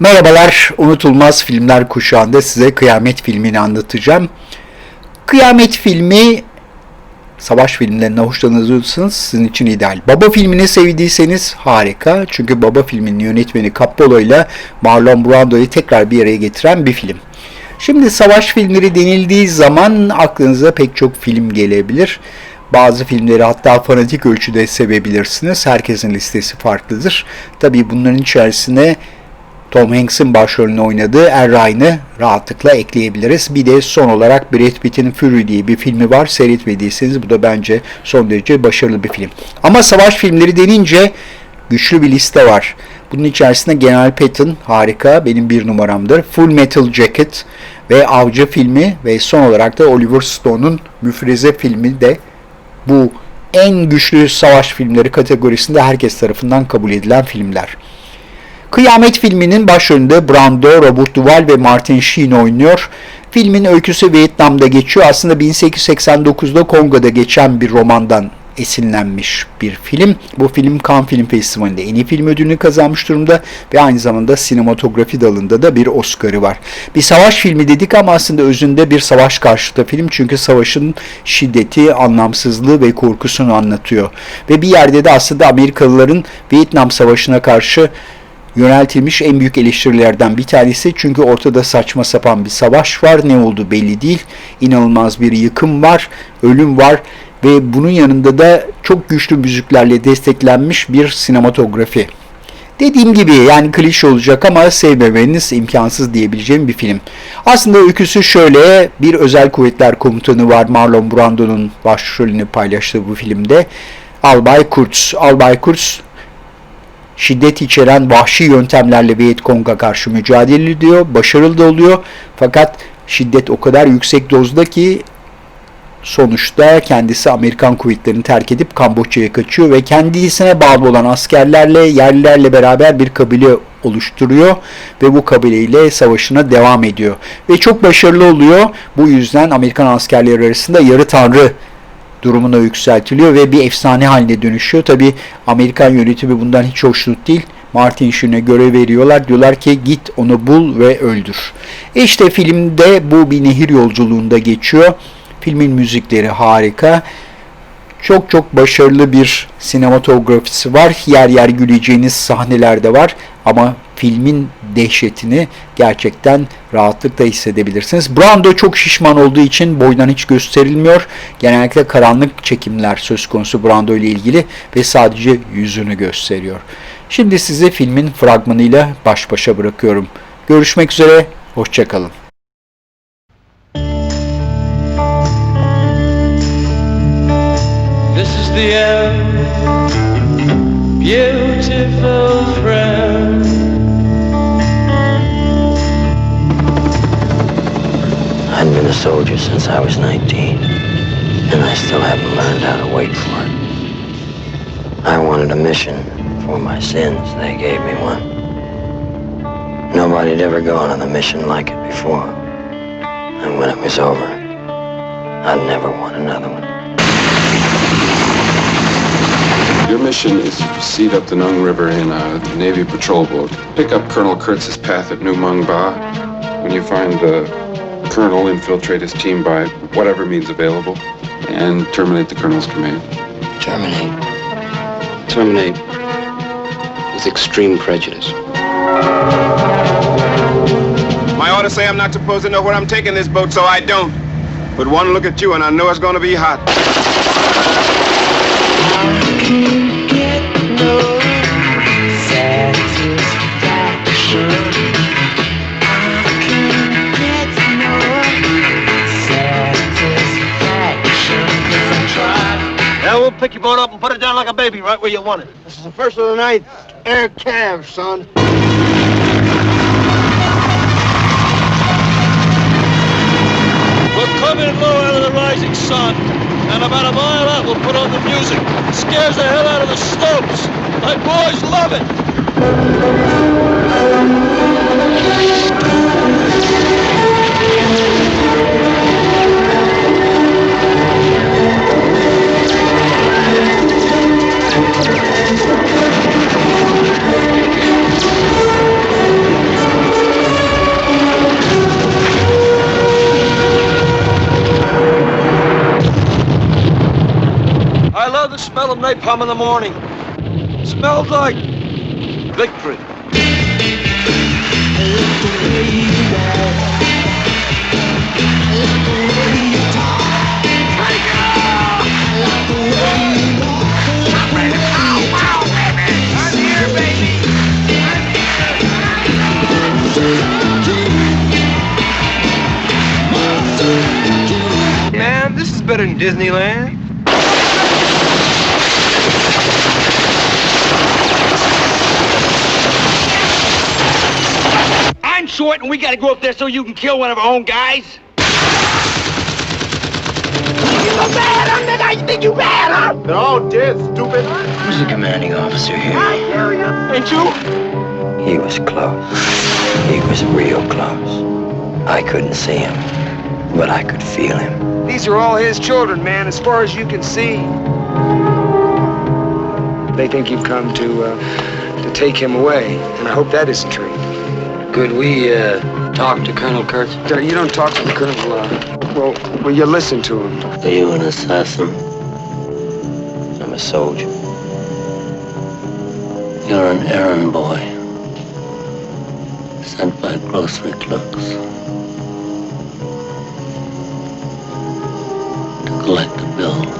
Merhabalar, Unutulmaz Filmler Kuşağı'nda size Kıyamet filmini anlatacağım. Kıyamet filmi, savaş filmlerinden hoşlanıyorsanız sizin için ideal. Baba filmini sevdiyseniz harika. Çünkü Baba filminin yönetmeni Cappolo ile Marlon Brando'yu tekrar bir araya getiren bir film. Şimdi savaş filmleri denildiği zaman aklınıza pek çok film gelebilir. Bazı filmleri hatta fanatik ölçüde sevebilirsiniz. Herkesin listesi farklıdır. Tabii bunların içerisine Tom Hanks'in başrolünü oynadığı Er rahatlıkla ekleyebiliriz. Bir de son olarak Brad Pitt'in Fury diye bir filmi var. Seyretmediyseniz bu da bence son derece başarılı bir film. Ama savaş filmleri denince güçlü bir liste var. Bunun içerisinde General Patton harika benim bir numaramdır. Full Metal Jacket ve Avcı filmi ve son olarak da Oliver Stone'un Müfreze filmi de bu en güçlü savaş filmleri kategorisinde herkes tarafından kabul edilen filmler. Kıyamet filminin başrolünde Brando, Robert Duvall ve Martin Sheen oynuyor. Filmin öyküsü Vietnam'da geçiyor. Aslında 1889'da Kongo'da geçen bir romandan esinlenmiş bir film. Bu film Cannes Film Festivali'nde en iyi film ödülünü kazanmış durumda ve aynı zamanda sinematografi dalında da bir Oscar'ı var. Bir savaş filmi dedik ama aslında özünde bir savaş karşıtı film çünkü savaşın şiddeti, anlamsızlığı ve korkusunu anlatıyor. Ve bir yerde de aslında Amerikalıların Vietnam Savaşı'na karşı yöneltilmiş en büyük eleştirilerden bir tanesi. Çünkü ortada saçma sapan bir savaş var. Ne oldu belli değil. İnanılmaz bir yıkım var, ölüm var ve bunun yanında da çok güçlü müziklerle desteklenmiş bir sinematografi. Dediğim gibi yani klişe olacak ama sevmemeniz imkansız diyebileceğim bir film. Aslında öyküsü şöyle bir özel kuvvetler komutanı var Marlon Brando'nun başrolünü paylaştığı bu filmde. Albay Kurtz. Albay Kurtz şiddet içeren vahşi yöntemlerle Vietcong'a karşı mücadele ediyor. Başarılı da oluyor. Fakat şiddet o kadar yüksek dozda ki sonuçta kendisi Amerikan kuvvetlerini terk edip Kamboçya'ya kaçıyor ve kendisine bağlı olan askerlerle, yerlilerle beraber bir kabile oluşturuyor ve bu kabileyle savaşına devam ediyor. Ve çok başarılı oluyor. Bu yüzden Amerikan askerleri arasında yarı tanrı durumuna yükseltiliyor ve bir efsane haline dönüşüyor. Tabi Amerikan yönetimi bundan hiç hoşnut değil. Martin Sheen'e görev veriyorlar. Diyorlar ki git onu bul ve öldür. E işte filmde bu bir nehir yolculuğunda geçiyor. Filmin müzikleri harika. Çok çok başarılı bir sinematografisi var. Yer yer güleceğiniz sahneler de var. Ama filmin dehşetini gerçekten rahatlıkla hissedebilirsiniz. Brando çok şişman olduğu için boydan hiç gösterilmiyor. Genellikle karanlık çekimler söz konusu Brando ile ilgili ve sadece yüzünü gösteriyor. Şimdi sizi filmin fragmanıyla baş başa bırakıyorum. Görüşmek üzere, hoşçakalın. This is the end, soldier since I was 19, and I still haven't learned how to wait for it. I wanted a mission for my sins. They gave me one. Nobody'd ever gone on a mission like it before. And when it was over, I'd never want another one. Your mission is to proceed up the Nung River in a Navy patrol boat. Pick up Colonel Kurtz's path at New Mung Ba. When you find the colonel, infiltrate his team by whatever means available and terminate the colonel's command. Terminate. terminate with extreme prejudice. My orders say I'm not supposed to know where I'm taking this boat, so I don't. But one look at you and I know it's gonna be hot. Now we'll pick your boat up and put it down like a baby right where you want it. This is the first of the night. Air Cav, son. We'll come in low out of the rising sun. And about a mile out, we'll put on the music. It scares the hell out of the Stokes. My boys love it. Bomb in the morning. Smells like victory. I'm here, baby. Man, this is better than Disneyland. I'm short and we gotta go up there so you can kill one of our own guys? You mad? I'm the guy you think you mad, huh? They're all dead, stupid. Who's the commanding officer here? I hear you. Ain't you? He was close. He was real close. I couldn't see him, but I could feel him. These are all his children, man, as far as you can see. They think you've come to, uh, to take him away, and I hope that isn't true. Could we, uh, talk to Colonel Kurtz? You don't talk to the colonel, uh, well, well, you listen to him. Are you an assassin? I'm a soldier. You're an errand boy. Sent by grocery clerks. To collect the bill.